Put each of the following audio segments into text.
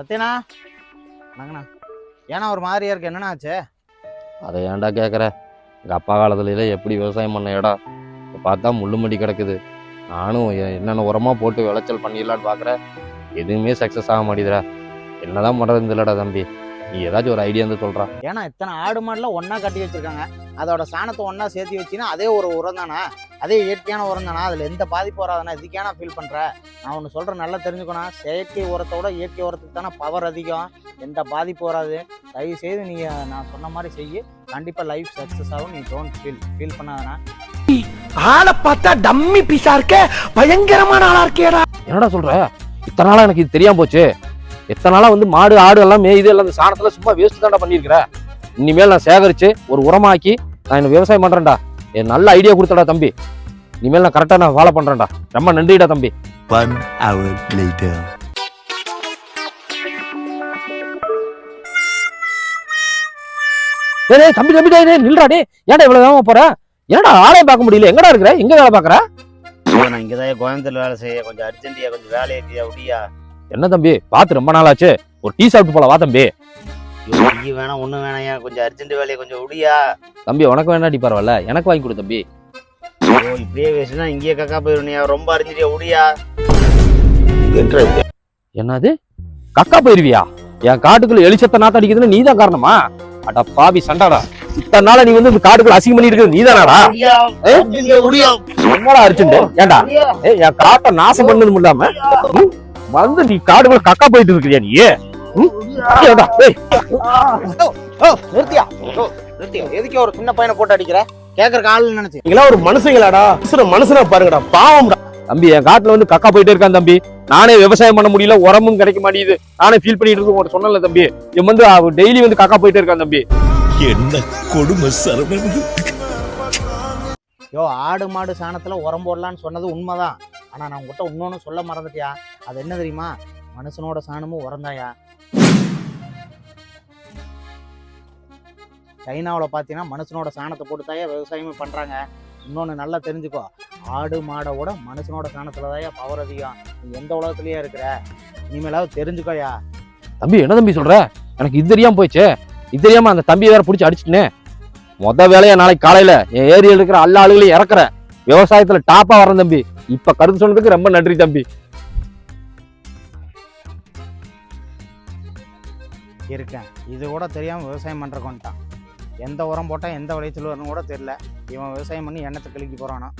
சத்யனா வணங்கண்ணா ஏன்னா ஒரு மாதிரியா இருக்கு என்னண்ணா ஆச்சு? அதை ஏன்டா கேட்குற எங்கள் அப்பா காலத்துல எப்படி விவசாயம் பண்ண இடம்? இப்ப பார்த்தா முள்ளுமடி கிடக்குது. நானும் எ- என்னென்ன உரமாக போட்டு விளைச்சல் பண்ணிடலான்னு பார்க்குறேன் எதுவுமே சக்ஸஸ் ஆக மாட்டேதுடா. என்னதான் பண்ணுறது இல்லடா தம்பி. நீ ஏதாச்சும் ஒரு ஐடியா இருந்து சொல்கிறா ஏன்னா இத்தனை ஆடு மாடுலாம் ஒண்ணா கட்டி வச்சிருக்காங்க. அதோட சாணத்தை ஒன்றா சேர்த்து வச்சின்னா அதே ஒரு உரம் தானே அதே இயற்கையான உரம் தானே அதில் எந்த பாதிப்பு வராதுண்ணா. இதுக்கேனா ஃபீல் பண்ணுற நான் ஒன்று சொல்கிறேன் நல்லா தெரிஞ்சுக்கணும் செயற்கை உரத்தோட இயற்கை உரத்துக்கு தானே பவர் அதிகம். எந்த பாதிப்பு வராது. தயவு செய்து நீங்க நான் சொன்ன மாதிரி செய்யு கண்டிப்பாக லைஃப் சக்ஸஸ் ஆகும். நீ டோன்ட் ஃபீல் ஃபீல் பண்ணாதண்ணா. ஆளை பார்த்தா டம்மி பீஸா இருக்க பயங்கரமான ஆளா இருக்கேடா. என்னடா சொல்கிற இத்தனை நாளாக எனக்கு இது தெரியாம போச்சு. எத்தனை நாளாக வந்து மாடு ஆடு எல்லாம் மேயுது எல்லாம் அந்த சாணத்தில் சும்மா வேஸ்ட் தாண்டா பண்ணியிருக்கிறேன் இனிமேல் நான் சேகரித்து ஒரு உரமாக்கி நான் என்ன விவசாயம் பண்ணுறேன்டா என் நல்ல ஐடியா கொடுத்தடா தம்பி. இனிமேல் நான் கரெக்டாக நான் ஃபாலோ பண்ணுறேன்டா ரொம்ப நன்றிடா தம்பி. One hour later. டேய் டேய், தம்பி தம்பி டேய் டேய், நில்றா டே ஏன்டா இவ்வளவு வேகமா போற? என்னடா ஆளே பார்க்க முடியல. எங்கடா இருக்கிற? எங்க வேலை பார்க்கற? நான் இங்கே தான் கோயம்புத்தூர் வேலை செய்ய கொஞ்சம் அர்ஜென்ட்டியா கொஞ்சம் வேலை ஏற்றியா முடியா என்ன தம்பி பார்த்து ரொம்ப நாள் ஆச்சு ஒரு டீ சாப்பிட்டு போல வா தம்பி? டீ வேணாம் ஒன்றும் வேணாயா? கொஞ்சம் அர்ஜென்ட் வேலையை கொஞ்சம் முடியா தம்பி உனக்கு வேணாடி பரவாயில்ல. எனக்கு வாங்கி கொடு தம்பி. ஐயோ இப்படியே பேசினா இங்கேயே கக்கா போயிருனியா ரொம்ப அர்ஜென்ட்டியா முடியா என்னது? கக்கா போயிருவியா? என் காட்டுக்குள்ள எலிச்சத்த நாத்த அடிக்குதுன்னு நீதான் காரணமா? அட பாவி சண்டாடா. இத்தனை நாளா நீ வந்து இந்த காட்டுக்குள்ள அசிங்கம் பண்ணிட்டு இருக்கிறது நீதானாடா? என்னடா அரிச்சுண்டு ஏய், என் காட்டை நாசம் பண்ணதும் இல்லாம வந்து நீ காடுக்குள்ள கக்கா போயிட்டு இருக்கிறியா நீ? ஓ நிறுத்தியா நிறுத்தியா எதுக்கே ஒரு சின்ன பையனை போட்டு அடிக்கிற கேட்கறக்கு ஆள் நினைச்சு நீங்களா ஒரு மனுஷங்களாடா. மனுஷன மனுஷனா பாருங்கடா. பாவம்டா. தம்பி என் காட்டுல வந்து கக்கா போயிட்டே இருக்கான் தம்பி. நானே விவசாயம் பண்ண முடியல உரமும் கிடைக்க மாட்டேங்குது. நானே ஃபீல் பண்ணிட்டு இருக்கேன் சொன்னல தம்பி. இவன் வந்து டெய்லி வந்து கக்கா போயிட்டே இருக்கான் தம்பி. என்ன கொடுமை சரவணன்? யோ ஆடு மாடு சாணத்துல உரம் போடலான்னு சொன்னது உண்மைதான். ஆனா நான் உங்ககிட்ட இன்னொன்னு சொல்ல மறந்துட்டியா? அது என்ன தெரியுமா? மனுஷனோட சாணமும் உரந்தாயா சைனாவில் பார்த்தீங்கன்னா மனுஷனோட சாணத்தை போட்டு தாயா விவசாயமே பண்ணுறாங்க இன்னொன்று நல்லா தெரிஞ்சுக்கோ ஆடு மாடை விட மனுஷனோட சாணத்தில் தாயா பவர் அதிகம். நீ எந்த உலகத்துலயே இருக்கிற? இனிமேலாவது தெரிஞ்சுக்கோயா தம்பி என்ன தம்பி சொல்ற? எனக்கு இது தெரியாம போயிடுச்சு. இது அந்த தம்பியை வேற பிடிச்சி அடிச்சுட்டேனே. மொத வேலையா நாளைக்கு காலையில என் ஏரியில் இருக்கிற எல்லா ஆளுகளையும் இறக்குறேன் விவசாயத்துல டாப்பா வரேன் தம்பி. இப்ப கருத்து சொன்னதுக்கு ரொம்ப நன்றி தம்பி. இருக்கேன். இது கூட தெரியாமல் விவசாயம் பண்ணுற கொண்டான் எந்த உரம் போட்டால் எந்த விளைச்சல் வரும்னு கூட தெரில இவன் விவசாயம் பண்ணி எண்ணத்தை கிழிக்க போகிறானா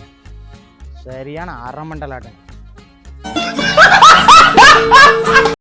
சரியான அரை மண்டலாட்டம்